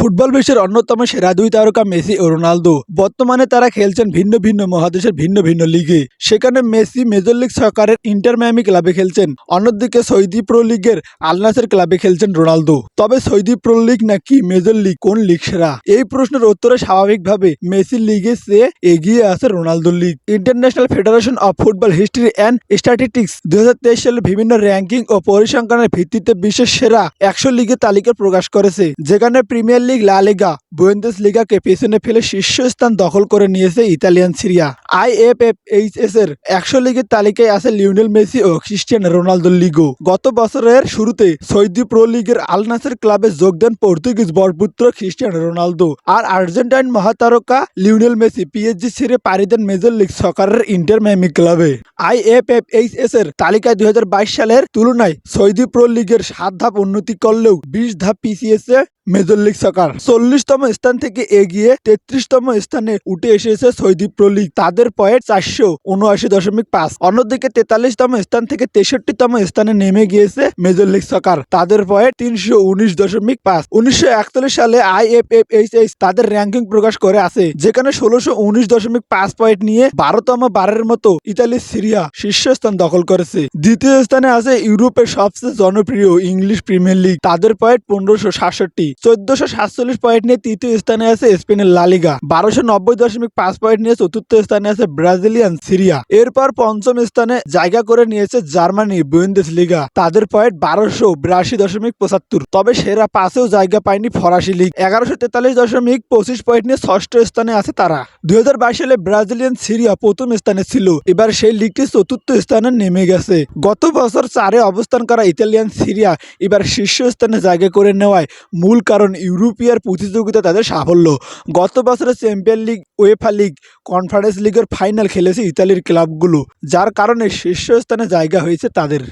Football বিশ্বের অন্যতম সেরা দুই তারকা মেসি ও রোনালদো। বর্তমানে তারা খেলছেন ভিন্ন ভিন্ন মহাদেশের ভিন্ন ভিন্ন লিগে। সেখানে মেসি মেজর লিগ সরকারের ইন্টার মায়ামি ক্লাবে খেলছেন। অন্যদিকে সৌদি প্রো লিগের আলনাসের ক্লাবে খেলছেন রোনালদো। তবে সৌদি প্রো লিগ নাকি মেজর লিগ? কোন লিগ সেরা? এই প্রশ্নের উত্তরে স্বাভাবিকভাবে মেসি লিগে সে এগিয়ে আছে Ronaldo league. International Federation of Football History and Statistics দুই সালের বিভিন্ন র্যাঙ্কিং ও পরিসংখ্যানের ভিত্তিতে বিশ্বের সেরা একশো লিগের তালিকা প্রকাশ করেছে। যেখানে প্রিমিয়ার লিগ লা লিগা বুয়েন্দেস লিগাকে পেছনে ফেলে শীর্ষস্থান দখল করে নিয়েছে ইতালিয়ান সিরিয়া। আইএফএফএইচএস এর একশো লিগের তালিকায় আছে লিওনেল মেসি ও খ্রিস্টিয়ানো রোনালদো লিগো গত বছরের শুরুতে সৌদি প্রো লিগের আল নাসের ক্লাবে যোগ দেন পর্তুগিজ বরপুত্র খ্রিস্টিয়ানো রোনালদো। আর আর্জেন্টাইন মহাতারকা লিওনেল মেসি পিএসজি ছেড়ে পাড়ি দেন মেজর লিগ সকারের ইন্টার মায়ামি ক্লাবে। আইএফএফএইচএস এর তালিকায় দুই হাজার বাইশ সালের তুলনায় সৌদি প্রো লিগের সাত ধাপ উন্নতি করলেও বিশ ধাপ পিছিয়েছে মেজর লিগ সকার চল্লিশতম স্থান থেকে এগিয়ে তেত্রিশতম স্থানে উঠে এসেছে সৌদি প্রো তাদের পয়েন্ট চারশো উনআশি দশমিক পাঁচ। অন্যদিকে তেতাল্লিশতম স্থান থেকে তেষট্টিতম স্থানে নেমে গিয়েছে মেজর লিগ সকার তাদের পয়েন্ট তিনশো উনিশ দশমিক পাঁচ। উনিশশো একচল্লিশ সালে আইএফএফএইচএস তাদের র্যাঙ্কিং প্রকাশ করে আছে যেখানে ষোলোশো উনিশ দশমিক পাঁচ পয়েন্ট নিয়ে বারোতম বারের মতো ইতালি, সিরিয়া শীর্ষস্থান দখল করেছে। দ্বিতীয় স্থানে আছে ইউরোপের সবচেয়ে জনপ্রিয় ইংলিশ প্রিমিয়ার লিগ। তাদের পয়েন্ট পনেরোশো সাতষট্টি। চোদ্দশো সাতচল্লিশ পয়েন্ট নিয়ে তৃতীয় স্থানে আছে স্পেনের লালিগা বারোশো নব্বই দশমিক পাঁচ পয়েন্ট নিয়ে চতুর্থ স্থানে আছে ব্রাজিলিয়ান সিরিয়া। এরপর পঞ্চম স্থানে জায়গা করে নিয়েছে জার্মানি বুয়েন্দেস লিগা তাদের পয়েন্ট বারোশো বিরাশি দশমিক পঁচাত্তর। তবে সেরা পাঁচেও জায়গা পায়নি ফরাসি লিগ। এগারোশো তেতাল্লিশ দশমিক পঁচিশ পয়েন্ট নিয়ে ষষ্ঠ স্থানে আছে তারা। দুই হাজার বাইশ সালে ব্রাজিলিয়ান সিরিয়া প্রথম স্থানে ছিল। এবার সেই লিগটি চতুর্থ স্থানে নেমে গেছে। গত বছর চারে অবস্থান করা ইতালিয়ান সিরিয়া এবার শীর্ষস্থানে জায়গা করে নেওয়ায় মূল কারণ ইউরোপিয়ার প্রতিযোগিতা তাদের সাফল্য। গত বছরের champion league UEFA league conference লিগের ফাইনাল খেলেছে ইতালির ক্লাবগুলো, যার কারণে শীর্ষস্থানে জায়গা হয়েছে তাদের।